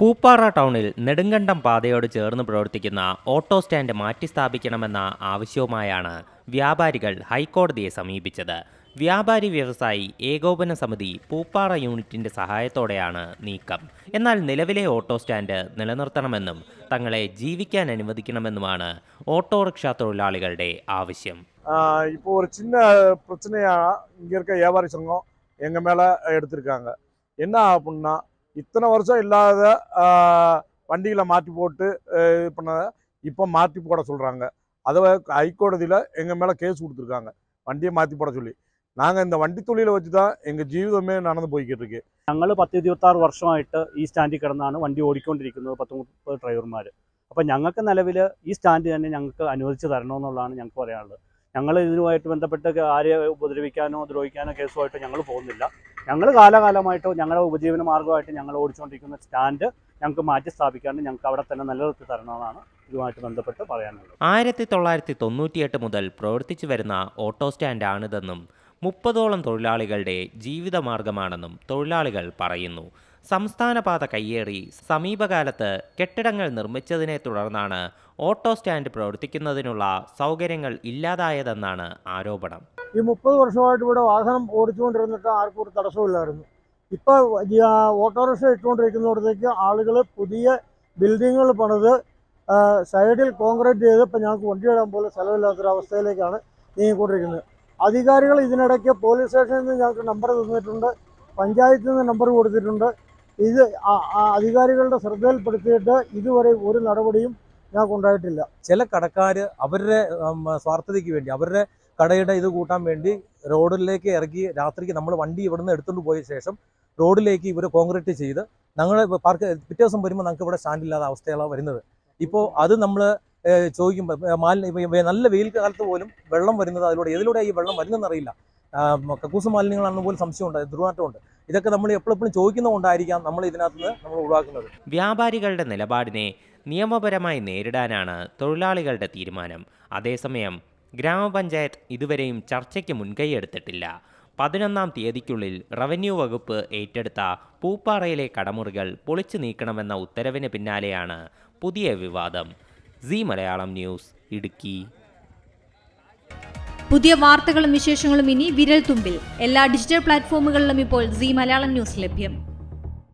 പൂപ്പാറ ടൗണിൽ നെടുങ്കണ്ടം പാതയോട് ചേർന്ന് പ്രവർത്തിക്കുന്ന ഓട്ടോ സ്റ്റാൻഡ് മാറ്റി സ്ഥാപിക്കണമെന്ന ആവശ്യവുമായാണ് വ്യാപാരികൾ ഹൈക്കോടതിയെ സമീപിച്ചത്. വ്യാപാരി വ്യവസായി ഏകോപന സമിതി പൂപ്പാറ യൂണിറ്റിന്റെ സഹായത്തോടെയാണ് നീക്കം. എന്നാൽ നിലവിലെ ഓട്ടോ സ്റ്റാൻഡ് നിലനിർത്തണമെന്നും തങ്ങളെ ജീവിക്കാൻ അനുവദിക്കണമെന്നുമാണ് ഓട്ടോറിക്ഷാ തൊഴിലാളികളുടെ ആവശ്യം. ഇപ്പോൾ ഒരു சின்ன பிரச்சனையாக இங்கே இருக்க സംഘം சங்கம் எங்கள் എന്നാ எடுத்திருக்காங்க இத்தனை வருஷம் இல்லாத ஆஹ் வண்டிகளை மாற்றி போட்டு ஆஹ் இது பண்ண இப்போ மாற்றி போட சொல்றாங்க அதை ஹைகோடதியில் எங்க மேல கேஸ் கொடுத்துருக்காங்க வண்டியை மாற்றி போட சொல்லி நாங்கள் இந்த வண்டி தொழிலை வச்சு தான் எங்கள் ஜீவிதமே நடந்து പോയിക്കിട്ട് இருக்கு ഞങ്ങൾ പത്ത് ഇരുപത്തി ആറ് വർഷമായിട്ട് ഈ സ്റ്റാൻഡിൽ കിടന്നാണ് വണ്ടി ഓടിക്കൊണ്ടിരിക്കുന്നത് പത്ത് മുപ്പത് ഡ്രൈവർമാർ അപ്പം ഞങ്ങൾക്ക് നിലവിൽ ഈ സ്റ്റാൻഡ് തന്നെ ഞങ്ങൾക്ക് അനുവദിച്ച് തരണമെന്നുള്ളതാണ് ഞങ്ങൾക്ക് പറയാനുള്ളത് ഞങ്ങൾ ഇതിനുമായിട്ട് ബന്ധപ്പെട്ട് ആരെ ഉപദ്രവിക്കാനോ ദ്രോഹിക്കാനോ കേസുമായിട്ട് ഞങ്ങൾ പോകുന്നില്ല ഞങ്ങൾ കാലകാലമായിട്ട് ഞങ്ങളുടെ ഉപജീവന മാർഗമായിട്ട് ഞങ്ങൾ ഓടിച്ചുകൊണ്ടിരിക്കുന്ന സ്റ്റാൻഡ് ഞങ്ങൾക്ക് മാറ്റി സ്ഥാപിക്കാണ്ട് ഞങ്ങൾക്ക് അവിടെ തന്നെ നിലനിർത്തി തരണമെന്നാണ് ഇതുമായിട്ട് ബന്ധപ്പെട്ട് പറയാനുള്ളത്. ആയിരത്തി തൊള്ളായിരത്തി തൊണ്ണൂറ്റിയെട്ട് മുതൽ പ്രവർത്തിച്ചു വരുന്ന ഓട്ടോ സ്റ്റാൻഡാണിതെന്നും മുപ്പതോളം തൊഴിലാളികളുടെ ജീവിതമാർഗമാണെന്നും തൊഴിലാളികൾ പറയുന്നു. സംസ്ഥാനപാത കയ്യേറി സമീപകാലത്ത് കെട്ടിടങ്ങൾ നിർമ്മിച്ചതിനെ തുടർന്നാണ് ഓട്ടോ സ്റ്റാൻഡ് പ്രവർത്തിക്കുന്നതിനുള്ള സൗകര്യങ്ങൾ ഇല്ലാതായതെന്നാണ് ആരോപണം. ഈ മുപ്പത് വർഷമായിട്ട് ഇവിടെ വാഹനം ഓടിച്ചുകൊണ്ടിരുന്നിട്ട് ആർക്കും ഒരു തടസ്സമില്ലായിരുന്നു ഇപ്പോൾ ഓട്ടോറിക്ഷ ഇട്ടുകൊണ്ടിരിക്കുന്നിടത്തേക്ക് ആളുകൾ പുതിയ ബിൽഡിങ്ങുകൾ പണിത് സൈഡിൽ കോൺക്രീറ്റ് ചെയ്ത് ഇപ്പം ഞങ്ങൾക്ക് വണ്ടി ഇടാൻ പോലും സ്ഥലമില്ലാത്തൊരവസ്ഥയിലേക്കാണ് നീങ്ങിക്കൊണ്ടിരിക്കുന്നത്. അധികാരികൾ ഇതിനിടയ്ക്ക് പോലീസ് സ്റ്റേഷനിൽ നിന്ന് ഞങ്ങൾക്ക് നമ്പർ തന്നിട്ടുണ്ട് പഞ്ചായത്തിൽ നിന്ന് നമ്പർ കൊടുത്തിട്ടുണ്ട്. ഇത് അധികാരികളുടെ ശ്രദ്ധയിൽപ്പെടുത്തിയിട്ട് ഇതുവരെ ഒരു നടപടിയും ഞങ്ങൾക്ക് ഉണ്ടായിട്ടില്ല ചില കടക്കാർ അവരുടെ സ്വാർത്ഥതയ്ക്ക് വേണ്ടി അവരുടെ കടയുടെ ഇത് കൂട്ടാൻ വേണ്ടി റോഡിലേക്ക് ഇറക്കി രാത്രിക്ക് നമ്മൾ വണ്ടി ഇവിടുന്ന് എടുത്തുകൊണ്ട് പോയ ശേഷം റോഡിലേക്ക് ഇവർ കോൺക്രീറ്റ് ചെയ്ത് ഞങ്ങൾ പാർക്ക് പിറ്റേ ദിവസം വരുമ്പോൾ നമുക്ക് ഇവിടെ സ്റ്റാൻഡില്ലാത്ത അവസ്ഥയാണ് വരുന്നത്. ഇപ്പോൾ അത് നമ്മൾ ചോദിക്കുമ്പോൾ മാലിന്യ നല്ല വെയിൽ കാലത്ത് പോലും വെള്ളം വരുന്നത് അതിലൂടെ ഏതിലൂടെ ഈ വെള്ളം വരുന്നതെന്ന് അറിയില്ല. ആ, മ- കക്കൂസ് മാലിന്യങ്ങളാണെന്ന് പോലും സംശയമുണ്ട് ദുർനാറ്റമുണ്ട് ഇതൊക്കെ നമ്മൾ എപ്പോഴെപ്പോഴും ചോദിക്കുന്നതുകൊണ്ടായിരിക്കാം നമ്മൾ ഇതിനകത്ത് നിന്ന് നമ്മൾ ഒഴിവാക്കുന്നത്. വ്യാപാരികളുടെ നിലപാടിനെ നിയമപരമായി നേരിടാനാണ് തൊഴിലാളികളുടെ തീരുമാനം. അതേസമയം ഗ്രാമപഞ്ചായത്ത് ഇതുവരെയും ചർച്ചയ്ക്ക് മുൻകൈയെടുത്തിട്ടില്ല. പതിനൊന്നാം തീയതിക്കുള്ളിൽ റവന്യൂ വകുപ്പ് ഏറ്റെടുത്ത പൂപ്പാറയിലെ കടമുറികൾ പൊളിച്ചു നീക്കണമെന്ന ഉത്തരവിന് പിന്നാലെയാണ് പുതിയ വിവാദം. Zee Malayalam news Idukki. പുതിയ വാർത്തകളും വിശേഷങ്ങളും ഇനി വിരൽ തുമ്പിൽ എല്ലാ ഡിജിറ്റൽ പ്ലാറ്റ്ഫോമുകളിലും ഇപ്പോൾ സി മലയാളം ന്യൂസ് ലഭ്യം.